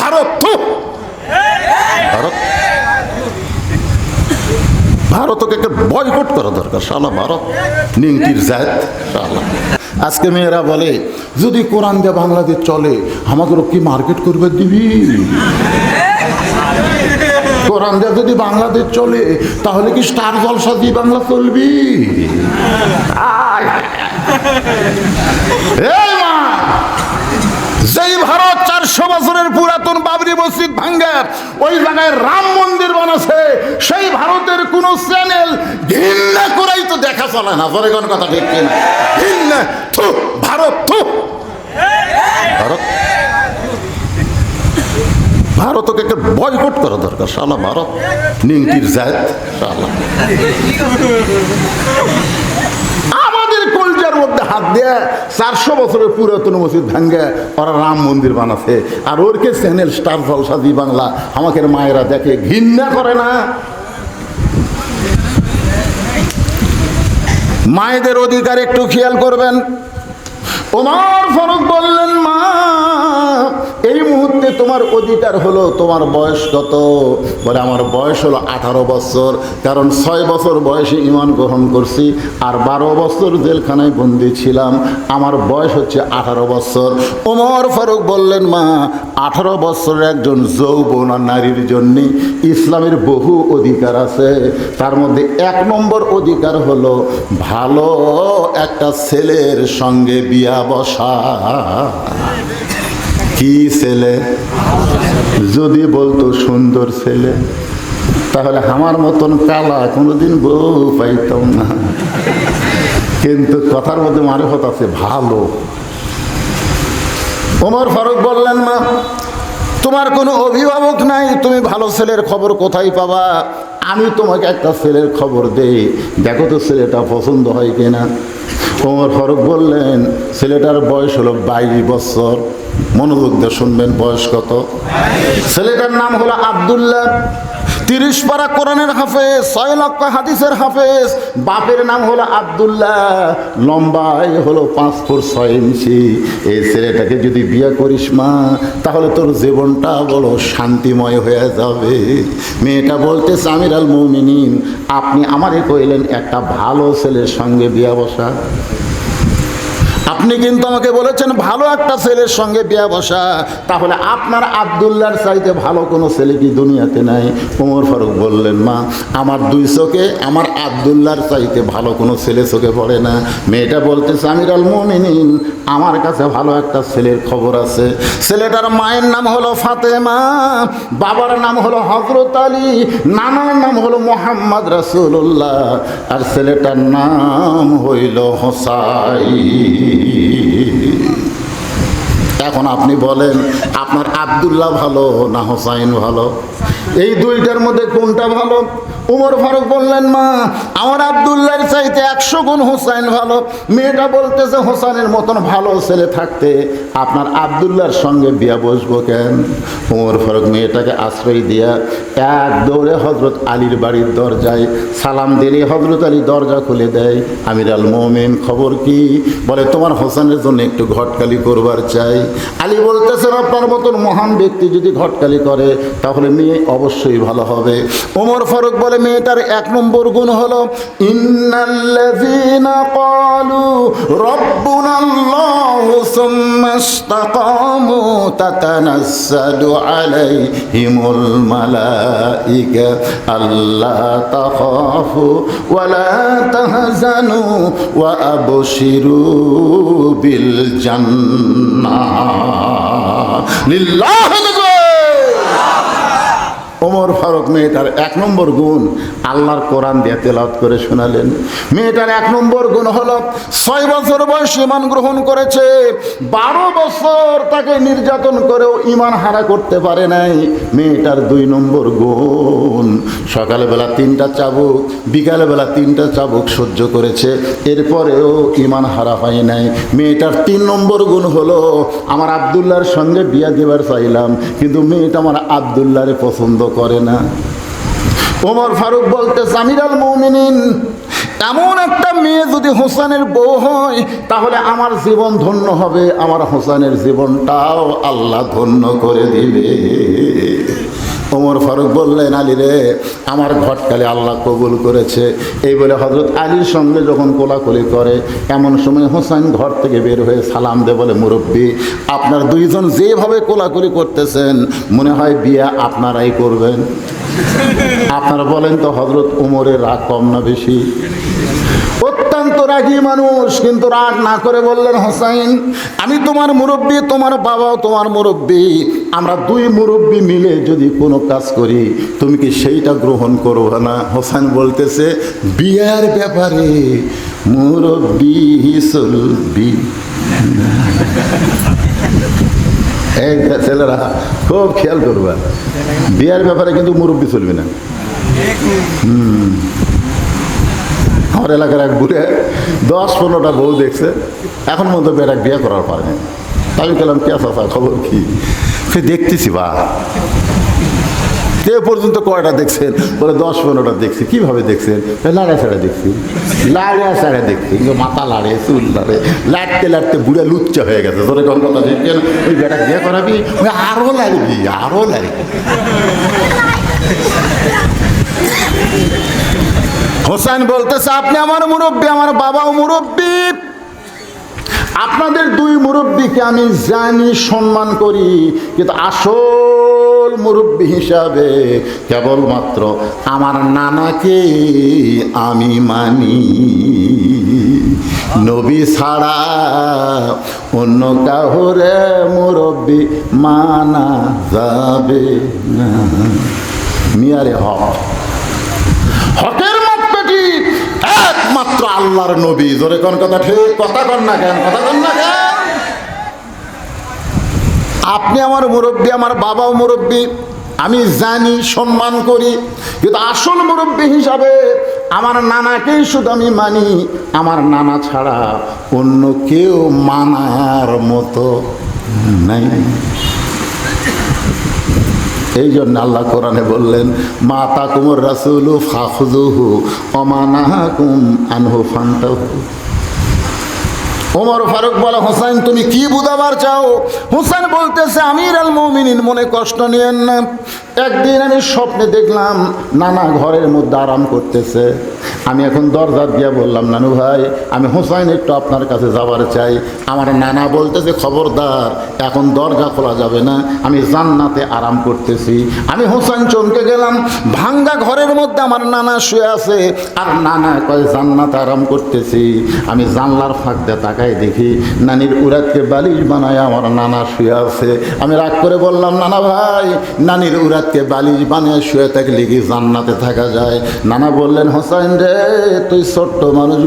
ভারত ভারত। ভারতকে একটা বয়কট করা দরকার, শালা ভারত। নিংটির জাত, শালা। আজকে মেয়েরা বলে, যদি কোরআন দিয়ে বাংলাদেশ চলে, আমাকে কি মার্কেট করবে দিবি? কোরআন দিয়ে যদি বাংলাদেশ চলে, তাহলে কি স্টার জলসা দিয়ে বাংলা চলবি? যেই ভারত চারশো বছরের পুরাতন বাবরি মসজিদ ভাঙ্গে। ওই জায়গায় রাম মন্দির বানাছে। সেই ভারতের কোন চ্যানেল ঘৃণা করেই তো দেখা চলে না। পরে কোন কথা ঠিক কিনা? ঘৃণা থু, ভারত থু। ভারত। ভারতকে একটা বয়কট করা দরকার, শালা ভারত। নিংটির কলজার মধ্যে হাত দিয়ে চারশো বছরের পুরাতন মসজিদ ভাঙ্গে ওরা রাম মন্দির বানাছে। আর ওরকে channel Star Jalsha Zee Bangla. আমাকে মায়েরা দেখে ঘৃণা করে না। মায়েদের অধিকার একটু খেয়াল করবেন। ওমর ফরক বললেন, মা এই মুহূর্তে তোমার অধিকার হলো তোমার বয়স কত? বলে, আমার বয়স হলো আঠারো বছর, কারণ ছয় বছর বয়সে ইমান গ্রহণ করছি আর বারো বছর জেলখানায় বন্দি ছিলাম। আমার বয়স হচ্ছে আঠারো বছর। ওমর ফারুক বললেন, মা, আঠারো বছরের একজন যৌবন নারীর জন্য ইসলামের বহু অধিকার আছে। তার মধ্যে এক নম্বর অধিকার হলো ভালো একটা ছেলের সঙ্গে বিয়া বসা। কি ছেলে? যদি বলতো সুন্দর ছেলে, তাহলে আমার মতন কালা কোনোদিন বউ পাইতাম না। কিন্তু কথার মধ্যে মারফত আছে, ভালো। ওমর ফারুক বললেন, মা, তোমার কোনো অভিভাবক নাই, তুমি ভালো ছেলের খবর কোথায় পাবা? আমি তোমাকে একটা ছেলের খবর দেই। দেখো তো ছেলেটা পছন্দ হয় কিনা? ওমর ফারুক বললেন, ছেলেটার বয়স হলো বাইশ বছর। মনোযোগ দিয়ে শুনবেন বয়স কত। ছেলেটার নাম হলো আবদুল্লাহ। তিরিশ পারা কোরআনের হাফেজ, ছয় লক্ষ হাদিসের হাফেজ। বাপের নাম হলো আবদুল্লাহ লম্বাই হলো পাঁচ ফুট ছয় ইঞ্চি। এই ছেলেটাকে যদি বিয়ে করিস মা, তাহলে তোর জীবনটা বড় শান্তিময় হয়ে যাবে। মেয়েটা বলতে আমির আল মৌমিনিন, আপনি আমারে কইলেন একটা ভালো ছেলের সঙ্গে বিয়া বসা। আপনি কিন্তু আমাকে বলেছেন, ভালো একটা ছেলের সঙ্গে বিয়া বসা। তাহলে আপনার আবদুল্লার চাইতে ভালো কোনো ছেলে কি দুনিয়াতে নাই? ওমর ফারুক বললেন, মা, আমার দুই চোখে, আমার আবদুল্লার চাইতে ভালো কোনো ছেলে চোখে পড়ে না। মেয়েটা বলতেছে আমির আল মমিনিন, আমার কাছে ভালো একটা ছেলের খবর আছে। ছেলেটার মায়ের নাম হলো ফাতেমা, বাবার নাম হলো হজরত আলী, নানার নাম হলো মোহাম্মদ রাসুল্লাহ আর ছেলেটার নাম হইল হোসাই এখন আপনি বলেন আপনার আবদুল্লাহ ভালো না হোসাইন ভালো? এই দুইটার মধ্যে কোনটা ভালো? উমর ফারুক বললেন, মা, আমার আবদুল্লাহর চাইতে একশো গুণ হোসাইন ভালো। মেয়েটা বলতেছে, হোসাইনের মতন ভালো ছেলে থাকতে আপনার আবদুল্লাহর সঙ্গে বিয়া বসবো কেন? উমর ফারুক মেয়েটাকে আশ্রয় দিয়া এক দৌড়ে হজরত আলীর বাড়ির দরজায় সালাম দিলে হজরত আলী দরজা খুলে দেয়। আমির আল মোমেন, খবর কি? বলে, তোমার হোসেনের জন্য একটু ঘটকালি করবার চাই। আলী বলতেছেন আপনার মতন মহান ব্যক্তি যদি ঘটকালি করে, তাহলে মেয়ে অবশ্যই ভালো হবে। ওমর ফারুক বলে মেয়েটার এক নম্বর গুণ হলো, ইন্নাল্লাযীনা ক্বালু রাব্বুনাল্লাহু সুম্মা ইসতাকামু তাতানাজ্জালু আলাইহিমুল মালাইকা, আল্লা তাখাফু ওয়া তাহজানু ওয়া আবশিরু বিল জান্নাহ। লিল্লাহি ওমর ফারুক মেয়েটার এক নম্বর গুণ আল্লাহর কোরআন দিয়ে তেলাওয়াত করে শোনালেন। মেয়েটার এক নম্বর গুণ হলো ছয় বছর বয়স ইমান গ্রহণ করেছে, বারো বছর তাকে নির্যাতন করেও ইমান হারা করতে পারে নাই। মেয়েটার দুই নম্বর গুণ, সকালবেলা তিনটা চাবুক, বিকালবেলা তিনটা চাবুক সহ্য করেছে, এরপরেও ইমান হারা হয় নাই। মেয়েটার তিন নম্বর গুণ হলো, আমার আবদুল্লাহর সঙ্গে বিয়া দেবার চাইলাম, কিন্তু মেয়েটা আমার আবদুল্লাহরে পছন্দ করে না। ওমর ফারুক বলতে সামিরাল মৌমিনিন, এমন একটা মেয়ে যদি হোসেনের বউ হয়, তাহলে আমার জীবন ধন্য হবে, আমার হোসেনের জীবনটাও আল্লাহ ধন্য করে দিবে। ওমর ফারুক বললেন, আলী রে, আমার ঘটকালে আল্লাহ কবুল করেছে। এই বলে হজরত আলীর সঙ্গে যখন কোলাকুলি করে, এমন সময় হোসেন ঘর থেকে বের হয়ে সালাম দে বলে, মুরব্বী, আপনার দুইজন যেভাবে কোলাকুলি করতেছেন, মনে হয় বিয়া আপনারাই করবেন। আপনারা বলেন তো হজরত উমরের রাগ কম না বেশি? অত্যন্ত রাগী মানুষ, কিন্তু রাগ না করে বললেন, হোসাইন, আমি তোমার মুরব্বী, তোমার বাবাও তোমার মুরব্বী। আমরা দুই মুরব্বী মিলে যদি কোনো কাজ করি, তুমি কি সেইটা গ্রহণ করবে না? হোসেন বলতেছে, বিয়ার ব্যাপারে মুরব্বী সুলবি এই ছেলেরা খুব খেয়াল করবা। বিয়ার ব্যাপারে কিন্তু মুরব্বী চলবে না। আমার এলাকার এক বুড়ে দশ পনেরোটা বউ দেখছে। এখন মতো বেড়া বিয়ে করার তাই আমি গেলাম কে চাষা খবর কি? সে দেখতেছি বা। কে পর্যন্ত কয়টা দেখছেন? বলে, দশ পনেরোটা দেখছি। কীভাবে দেখছেন? লাড়া ছাড়া দেখছি। লাড়া ছাড়া দেখছি। মাথা লাড়ে, চুল লাড়ে। লাড়তে লাড়তে বুড়ে লুচ্চা হয়ে গেছে। তোর কোন কথা দেখছেন ওই বেটা বিয়ে করাবি? ওই আরও লাগবি আরও লাগবি হোসেন বলতেছে, আপনি আমার মুরব্বী, আমার বাবাও মুরব্বী। আপনাদের দুই মুরব্বীকে আমি জানি, সম্মান করি, কিন্তু আসল মুরব্বী হিসাবে কেবলমাত্র আমার নানাকে আমি মানি। নবী ছাড়া অন্য কাহরে মুরব্বী মানা যাবে না। মিয়ারে হক। আল্লাহর নবী। জোরে কোন কথা? ঠিক কথা কন না কেন? কথা কন না কেন? আপনি আমার মুরব্বী, আমার বাবাও মুরব্বী, আমি জানি, সম্মান করি, কিন্তু আসল মুরব্বী হিসাবে আমার নানাকেই শুধু আমি মানি। আমার নানা ছাড়া অন্য কেউ মানার মতো নাই। এই জন্য আল্লাহ কোরআনে বললেন মা তাকুমর রাসুল ফাখুজুহু অমানাহাকুম আনহু ফান্তাহু। ওমর ফারুক বলে হোসেন তুমি কি বুঝাবার চাও? হোসেন বলতেছে, আমির আল মমিনিন, মনে কষ্ট নিয়েন না। একদিন আমি স্বপ্নে দেখলাম, নানা ঘরের মধ্যে আরাম করতেছে। আমি এখন দরজা দিয়ে বললাম, নানু ভাই, আমি হোসাইন একটু আপনার কাছে যাবার চাই। আমার নানা বলতেছে, খবরদার, এখন দরজা খোলা যাবে না, আমি জান্নাতে আরাম করতেছি। আমি হোসাইন চমকে গেলাম, ভাঙ্গা ঘরের মধ্যে আমার নানা শুয়ে আছে, আর নানা কয়, জান্নাতে আরাম করতেছি। আমি জানলার ফাঁক দিয়ে তাকাই দেখি, নানির উড়াতকে বালিশ বানায় আমার নানা শুয়ে আছে। আমি রাগ করে বললাম, নানা ভাই, নানির উড়াতকে বালিশ বানিয়ে শুয়ে থাকলে কি জান্নাতে থাকা যায়? নানা বললেন, হোসাইন রে তুই ছোট্ট মানুষ